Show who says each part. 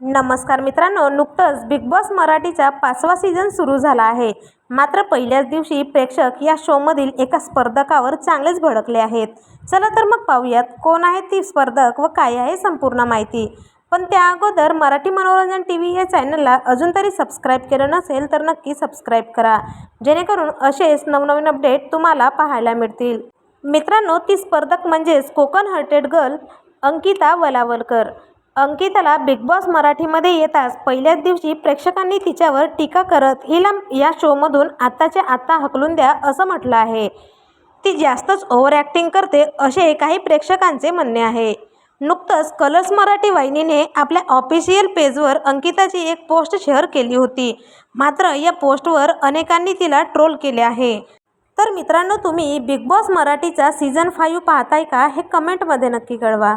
Speaker 1: नमस्कार मित्रांनो नुकतंच बिग बॉस मराठीचा पाचवा सीझन सुरू झाला आहे. मात्र पहिल्याच दिवशी प्रेक्षक या शोमधील एका स्पर्धकावर चांगलेच भडकले आहेत. चला तर मग पाहूयात कोण आहे ती स्पर्धक व काय आहे संपूर्ण माहिती. पण त्या अगोदर मराठी मनोरंजन टी व्ही या चॅनलला अजून तरी सबस्क्राईब केलं नसेल तर नक्की सबस्क्राईब करा. जेणेकरून असेच नवनवीन अपडेट तुम्हाला पाहायला मिळतील. मित्रांनो ती स्पर्धक म्हणजेच कोकण हार्टेड गर्ल अंकिता वलावलकर. अंकिताला बिग बॉस मराठीमध्ये येताच पहिल्याच दिवशी प्रेक्षकांनी तिच्यावर टीका करत हिला या शोमधून आत्ताच्या आत्ता हकलून द्या असं म्हटलं आहे. ती जास्तच ओव्हर ॲक्टिंग करते असे काही प्रेक्षकांचे म्हणणे आहे. नुकतंच कलर्स मराठी वाहिनीने आपल्या ऑफिशियल पेजवर अंकिताची एक पोस्ट शेअर केली होती. मात्र या पोस्टवर अनेकांनी तिला ट्रोल केले आहे. तर मित्रांनो तुम्ही बिग बॉस मराठीचा सीझन फाईव्ह पाहताय का हे कमेंटमध्ये नक्की कळवा.